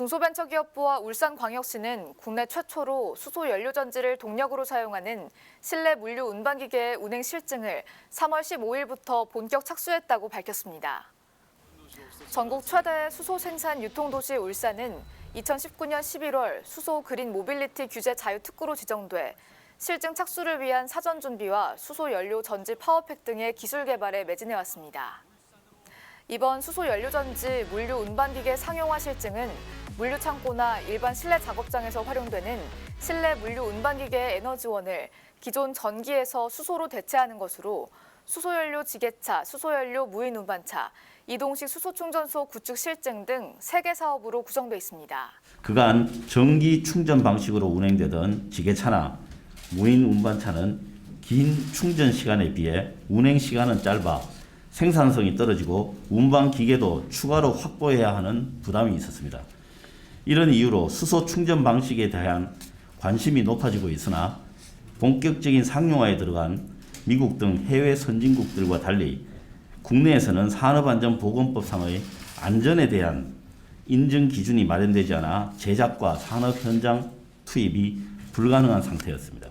중소벤처기업부와 울산광역시는 국내 최초로 수소 연료전지를 동력으로 사용하는 실내 물류 운반기계의 운행 실증을 3월 15일부터 본격 착수했다고 밝혔습니다. 전국 최대 수소 생산 유통도시 울산은 2019년 11월 수소 그린 모빌리티 규제 자유 특구로 지정돼 실증 착수를 위한 사전 준비와 수소 연료 전지 파워팩 등의 기술 개발에 매진해 왔습니다. 이번 수소 연료전지 물류 운반기계 상용화 실증은 물류 창고나 일반 실내 작업장에서 활용되는 실내 물류 운반기계의 에너지원을 기존 전기에서 수소로 대체하는 것으로 수소연료 지게차, 수소연료 무인 운반차, 이동식 수소충전소 구축 실증 등 세 개 사업으로 구성돼 있습니다. 그간 전기 충전 방식으로 운행되던 지게차나 무인 운반차는 긴 충전 시간에 비해 운행 시간은 짧아 생산성이 떨어지고 운반 기계도 추가로 확보해야 하는 부담이 있었습니다. 이런 이유로 수소 충전 방식에 대한 관심이 높아지고 있으나 본격적인 상용화에 들어간 미국 등 해외 선진국들과 달리 국내에서는 산업안전보건법상의 안전에 대한 인증 기준이 마련되지 않아 제작과 산업 현장 투입이 불가능한 상태였습니다.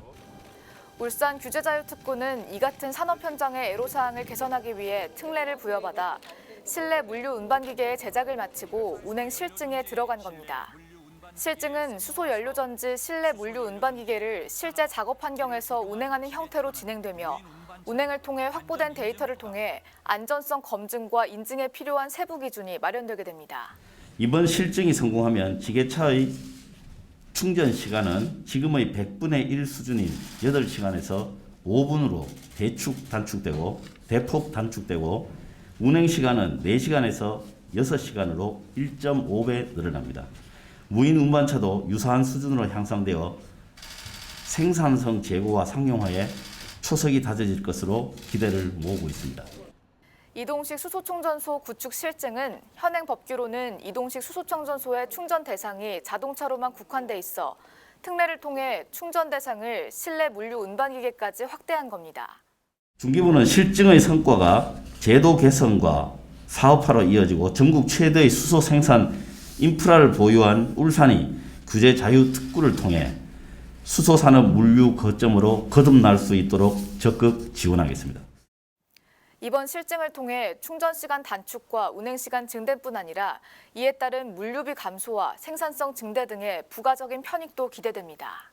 울산 규제자유특구는 이 같은 산업 현장의 애로사항을 개선하기 위해 특례를 부여받아 실내 물류 운반기계의 제작을 마치고 운행 실증에 들어간 겁니다. 실증은 수소 연료 전지 실내 물류 운반 기계를 실제 작업 환경에서 운행하는 형태로 진행되며 운행을 통해 확보된 데이터를 통해 안전성 검증과 인증에 필요한 세부 기준이 마련되게 됩니다. 이번 실증이 성공하면 지게차의 충전 시간은 지금의 100분의 1 수준인 8시간에서 5분으로 대축 단축되고 대폭 단축되고 운행 시간은 4시간에서 6시간으로 1.5배 늘어납니다. 무인 운반차도 유사한 수준으로 향상되어 생산성 제고와 상용화에 초석이 다져질 것으로 기대를 모으고 있습니다. 이동식 수소충전소 구축 실증은 현행 법규로는 이동식 수소충전소의 충전 대상이 자동차로만 국한돼 있어 특례를 통해 충전 대상을 실내 물류 운반기계까지 확대한 겁니다. 중기부는 실증의 성과가 제도 개선과 사업화로 이어지고 전국 최대의 수소 생산 인프라를 보유한 울산이 규제 자유 특구를 통해 수소 산업 물류 거점으로 거듭날 수 있도록 적극 지원하겠습니다. 이번 실증을 통해 충전 시간 단축과 운행 시간 증대뿐 아니라 이에 따른 물류비 감소와 생산성 증대 등의 부가적인 편익도 기대됩니다.